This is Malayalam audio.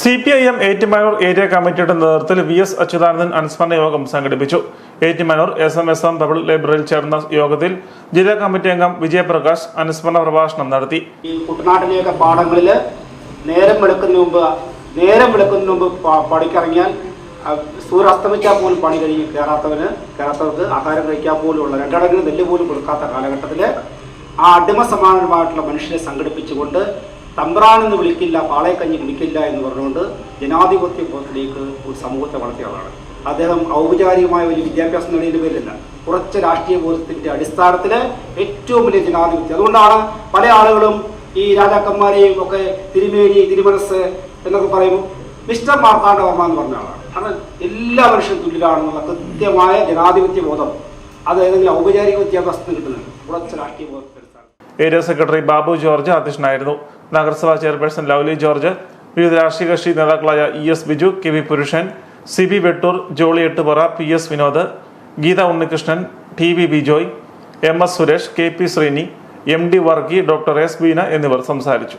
C P I M Ettumanoor area കമ്മിറ്റിയുടെ നേതൃത്വത്തിൽ വി എസ് അച്യുതാനന്ദൻ അനുസ്മരണ യോഗം സംഘടിപ്പിച്ചു. Ettumanoor S M S M public ലൈബ്രറിയിൽ ചേർന്ന യോഗത്തിൽ ജില്ലാ കമ്മിറ്റി അംഗം വിജയപ്രകാശ് അനുസ്മരണ പ്രഭാഷണം നടത്തി. കുട്ടനാട്ടിലെയൊക്കെ പാഠങ്ങളിൽ നേരം വെളുക്കുന്ന മുമ്പ് നേരം വെളുക്കുന്നതിന് മുമ്പ് പണിക്കിറങ്ങിയാൽ ആ, അസ്തമിച്ചാൽ പോലും പണി കഴിഞ്ഞ് കയറാത്തവന് കയറാത്തവർക്ക് ആഹാരം കഴിക്കാൻ പോലും ഉള്ള രണ്ടടങ്ങിന് നെല്ല് പോലും കൊടുക്കാത്ത കാലഘട്ടത്തിൽ ആ അടിമ സമാനമായിട്ടുള്ള മനുഷ്യരെ സംഘടിപ്പിച്ചുകൊണ്ട് തമ്പ്രാനെന്ന് വിളിക്കില്ല പാളയക്കഞ്ഞി കുടിക്കില്ല എന്ന് പറഞ്ഞുകൊണ്ട് ജനാധിപത്യ ബോധത്തിലേക്ക് ഒരു സമൂഹത്തെ വളർത്തിയ ആളാണ്. അദ്ദേഹം ഔപചാരികമായ ഒരു വിദ്യാഭ്യാസം നേടിയതിന്റെ പേരിലല്ല കുറച്ച് രാഷ്ട്രീയ ബോധത്തിന്റെ അടിസ്ഥാനത്തിൽ ഏറ്റവും വലിയ ജനാധിപത്യം. അതുകൊണ്ടാണ് പല ആളുകളും ഈ രാജാക്കന്മാരെയും ഒക്കെ തിരുമേനി തിരുമനസ് എന്നൊക്കെ പറയും മിസ്റ്റർ മാർത്താണ്ഡ വർമ്മ എന്ന് പറഞ്ഞ ആളാണ്. കാരണം എല്ലാ മനുഷ്യരും തുല്യരാണെന്നുള്ള കൃത്യമായ ജനാധിപത്യ ബോധം അത് ഏതെങ്കിലും ഔപചാരിക വിദ്യാഭ്യാസത്തിന് കിട്ടുന്നുണ്ട്. കുറച്ച് രാഷ്ട്രീയ അടിസ്ഥാനത്തിൽ ഏരിയ സെക്രട്ടറി ബാബു ജോർജ് അധ്യക്ഷനായിരുന്നു. നഗരസഭാ ചെയർപേഴ്സൺ ലൗലി ജോർജ് വിവിധ രാഷ്ട്രീയ കക്ഷി നേതാക്കളായ E S Biju K V Purushan C B Vettoor Jolly Ettupara P S Vinod Geetha Unnikrishnan T V Bijoy M S Suresh K P Sreeni M D Varghese doctor S Beena എന്നിവർ സംസാരിച്ചു.